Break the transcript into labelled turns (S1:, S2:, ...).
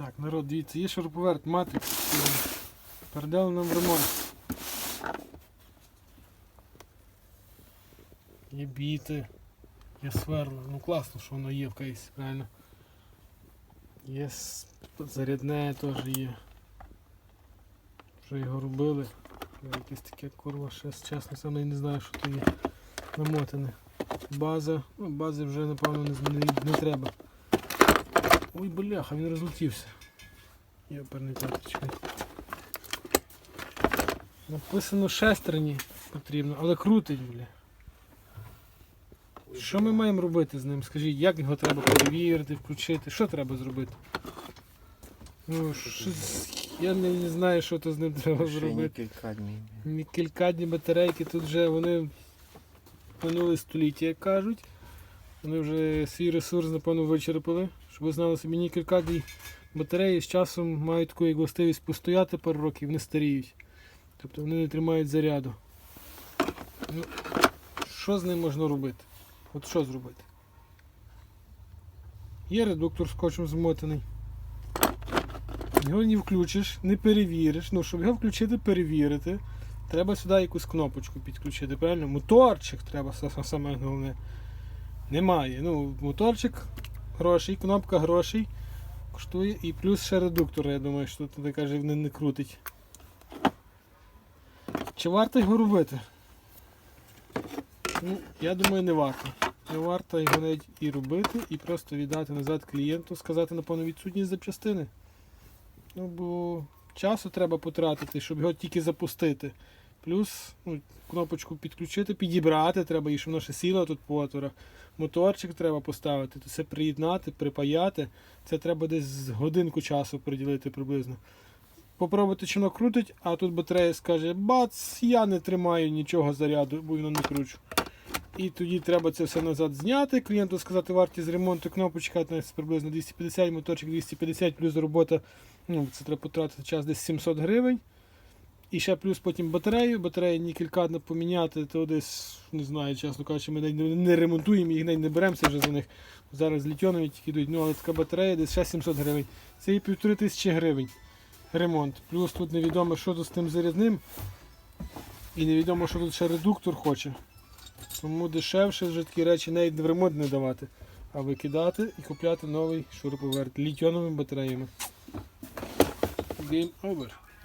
S1: Так, народ, дивіться, є шуруповерт, матрикс. Передали нам в ремонт. Є біти, є сверло. Ну класно, що воно є в кейсі, правильно. Є зарядне теж є. Вже його робили. Якесь таке курва, ще чесно, саме не знаю, що то є намотане. База, ну бази вже напевно не, не, не треба. Ой, бляха, він розлетівся. Йоперний таточка. Написано шестерні потрібно, але крутить, бля. Що ми маємо робити з ним? Скажіть, як його треба перевірити, включити? Що треба зробити? Ну, щось- я не, не знаю, що то з ним треба зробити.
S2: кадмій.
S1: Нікелькадні батарейки тут вже вони минуле століття, як кажуть. Вони вже свій ресурс, напевно, вичерпали. Щоб ви знали собі, нікелькадні батареї з часом мають таку як властивість постояти пару років, не старіють. Тобто вони не тримають заряду. Ну, що з ним можна робити? От що зробити? Є редуктор скотчем змотаний. Його не включиш, не перевіриш. Ну, щоб його включити, перевірити, треба сюди якусь кнопочку підключити, правильно? Моторчик треба саме головне. Немає. Ну, моторчик грошей, кнопка грошей коштує і плюс ще редуктор, я думаю, що тут каже, не, не крутить. Чи варто його робити? Ну, я думаю, не варто. Не варто його навіть і робити, і просто віддати назад клієнту, сказати, напевно, відсутність запчастини. Ну, бо часу треба потратити, щоб його тільки запустити. Плюс ну, кнопочку підключити, підібрати треба, і щоб воно ще сіло тут по отворах. Моторчик треба поставити, то все приєднати, припаяти. Це треба десь годинку часу приділити приблизно. Попробуйте, чи воно крутить, а тут батарея скаже, бац, я не тримаю нічого заряду, бо воно не кручу. І тоді треба це все назад зняти, клієнту сказати вартість ремонту, кнопочка десь приблизно 250, моторчик 250, плюс робота, ну, це треба потратити час десь 700 гривень. І ще плюс потім батарею. Батарею нікелькадно поміняти, то десь, не знаю, чесно кажучи, ми не ремонтуємо їх, не беремося вже за них. Зараз літьонові тільки йдуть. Ну, але така батарея десь ще 700 гривень. Це і півтори тисячі гривень ремонт. Плюс тут невідомо, що тут з тим зарядним. І невідомо, що тут ще редуктор хоче. Тому дешевше вже такі речі навіть в ремонт не давати, а викидати і купляти новий шуруповерт літьоновими батареями. Game over.